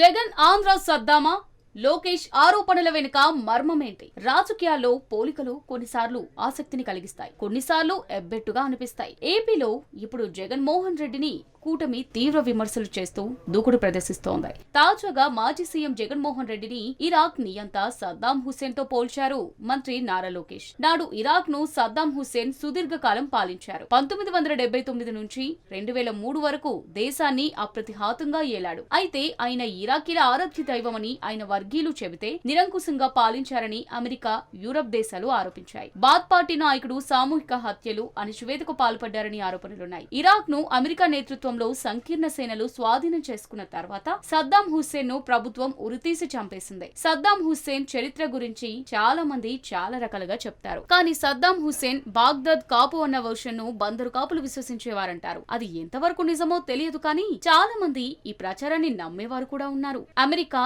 జగన్ ఆంధ్ర సద్దామా? లోకేష్ ఆరోపణల వెనుక మర్మమేంటి? రాజకీయాల్లో పోలికలు కొన్నిసార్లు ఆసక్తిని కలిగిస్తాయి. కొన్నిసార్లు ఎబ్బెట్టుగా అనిపిస్తాయి. ఏపీలో ఇప్పుడు జగన్ మోహన్ రెడ్డిని కూటమి తీవ్ర విమర్శలు చేస్తూ దూకుడు ప్రదర్శిస్తోంది. తాజాగా మాజీ సీఎం జగన్మోహన్ రెడ్డిని ఇరాక్ నియంత సద్దాం హుస్సేన్తో పోల్చారు మంత్రి నారా లోకేష్. నాడు ఇరాక్ను సద్దాం హుస్సేన్ సుదీర్ఘకాలం పాలించారు. పంతొమ్మిది వందల డెబ్బై తొమ్మిది నుంచి రెండు వేల మూడు వరకు దేశాన్ని అప్రతిహాతంగా ఏలాడు. అయితే ఆయన ఇరాకీల ఆరాధ్య దైవమని ఆయన వర్గీయులు చెబితే నిరంకుశంగా పాలించారని అమెరికా యూరప్ దేశాలు ఆరోపించాయి. బాత్ పార్టీ నాయకుడు సామూహిక హత్యలు అణచివేతకు పాల్పడ్డారని ఆరోపణలున్నాయి. ఇరాక్ను అమెరికా నేతృత్వంలో సంకీర్ణ సేనలు స్వాధీనం చేసుకున్న తర్వాత సద్దాం హుస్సేన్ను ప్రభుత్వం ఉరితీసి చంపేసింది. సద్దాం హుస్సేన్ చరిత్ర గురించి చాలా మంది చాలా రకాలుగా చెప్తారు. కానీ సద్దాం హుస్సేన్ బాగ్దాద్ కాపు అన్న వర్షన్ను బందరు కాపులు విశ్వసించేవారంటారు. అది ఎంతవరకు నిజమో తెలియదు కానీ చాలా మంది ఈ ప్రచారాన్ని నమ్మేవారు కూడా ఉన్నారు. అమెరికా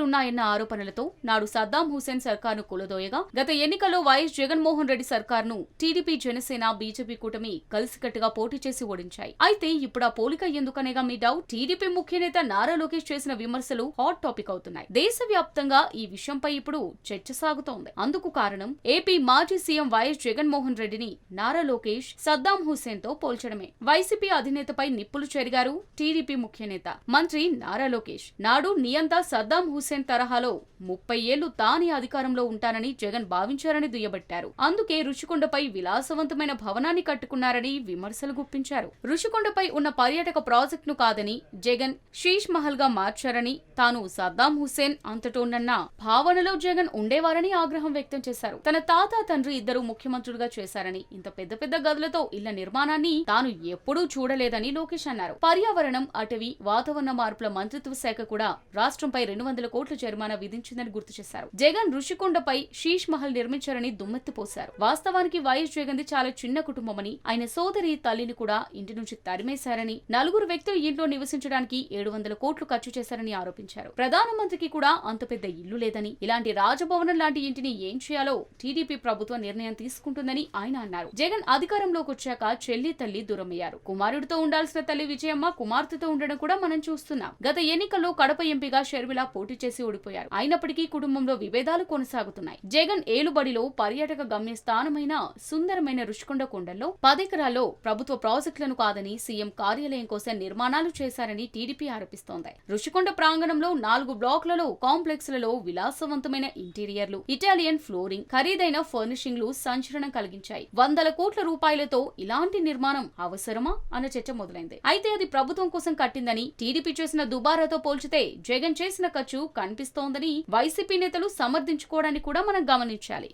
ఉన్నాయన్న ఆరోపణలతో నాడు సద్దాం హుసేన్ సర్కార్ను కూలదోయగా గత ఎన్నికల్లో వైఎస్ జగన్మోహన్ రెడ్డి సర్కార్ను టీడీపీ జనసేన బీజేపీ కూటమి కలిసికట్టుగా పోటీ చేసి ఓడించాయి. అయితే ఇప్పుడు ఆ పోలిక ఎందుకనేగా మీ డౌట్? టీడీపీ ముఖ్య నేత నారా లోకేష్ చేసిన విమర్శలు హాట్ టాపిక్ అవుతున్నాయి. దేశవ్యాప్తంగా ఈ విషయంపై ఇప్పుడు చర్చ సాగుతోంది. అందుకు కారణం ఏపీ మాజీ సీఎం వైఎస్ జగన్మోహన్ రెడ్డిని నారా లోకేష్ సద్దాం హుస్సేన్తో పోల్చడమే. వైసీపీ అధినేతపై నిప్పులు చెరిగారు టీడీపీ ముఖ్యనేత మంత్రి నారా లోకేష్. నాడు నియంత సద్దాం హుస్సేన్ తరహాలో ముప్పై ఏళ్ళు తానే అధికారంలో ఉంటానని జగన్ భావించారని దుయ్యబట్టారు. అందుకే రుషికొండపై విలాసవంతమైన భవనాన్ని కట్టుకున్నారని విమర్శలు గుప్పించారు. రుషికొండపై ఉన్న పర్యాటక ప్రాజెక్టును కాదని జగన్ షీష్ మహల్గా మార్చారని తాను సద్దాం హుస్సేన్ అంతటోనన్న భావనలో జగన్ ఉండేవారని ఆగ్రహం వ్యక్తం చేశారు. తన తాత తండ్రి ఇద్దరు ముఖ్యమంత్రులుగా చేశారని ఇంత పెద్ద పెద్ద గదులతో ఇళ్ళ నిర్మాణాన్ని తాను ఎప్పుడూ చూడలేదని లోకేష్ అన్నారు. పర్యావరణం అటవీ వాతావరణ మార్పుల మంత్రిత్వ శాఖ కూడా రాష్ట్రంపై రెండు వందల కోట్ల జరిమానా విధించిందని గుర్తు చేశారు. జగన్ ఋషికొండపై షీష్ మహల్ నిర్మించారని దుమ్మెత్తిపోశారు. వాస్తవానికి వైఎస్ జగన్ది చాలా చిన్న కుటుంబమని ఆయన సోదరి తల్లిని కూడా ఇంటి నుంచి తరిమేశారని నలుగురు వ్యక్తులు ఇంట్లో నివసించడానికి ఏడు వందల కోట్లు ఖర్చు చేశారని ఆరోపించారు. ప్రధానమంత్రికి కూడా అంత పెద్ద ఇల్లు లేదని ఇలాంటి రాజభవనం లాంటి ఇంటిని ఏం చేయాలో టీడీపీ ప్రభుత్వం నిర్ణయం తీసుకుంటుందని ఆయన అన్నారు. జగన్ అధికారంలోకి వచ్చాక చెల్లి తల్లి దూరమయ్యారు. కుమారుడితో ఉండాల్సిన తల్లి విజయమ్మ కుమార్తెతో ఉండడం కూడా మనం చూస్తున్నాం. గత ఎన్నికల్లో కడప ఎంపీగా షర్మిల పోటీ చేసి ఓడిపోయారు. అయినప్పటికీ కుటుంబంలో విభేదాలు కొనసాగుతున్నాయి. జగన్ ఏలుబడిలో పర్యాటక గమ్య స్థానమైన సుందరమైన రుషికొండ కొండల్లో పదెకరాల్లో ప్రభుత్వ ప్రాజెక్టులను కాదని సీఎం కార్యాలయం కోసం నిర్మాణాలు చేశారని టీడీపీ ఆరోపిస్తోంది. రుషికొండ ప్రాంగణంలో నాలుగు బ్లాక్లలో కాంప్లెక్స్లలో విలాసవంతమైన ఇంటీరియర్లు ఇటాలియన్ ఫ్లోరింగ్ ఖరీదైన ఫర్నిషింగ్లు సంచలనం కలిగించాయి. వందల కోట్ల రూపాయలతో ఇలాంటి నిర్మాణం అవసరమా? అన్న చర్చ మొదలైంది. అయితే అది ప్రభుత్వం కోసం కట్టిందని టీడీపీ చేసిన దుబారాతో పోల్చితే జగన్ చేసిన ఖర్చు కనిపిస్తోందని వైసీపీ నేతలు సమర్థించుకోవడాన్ని కూడా మనం గమనించాలి.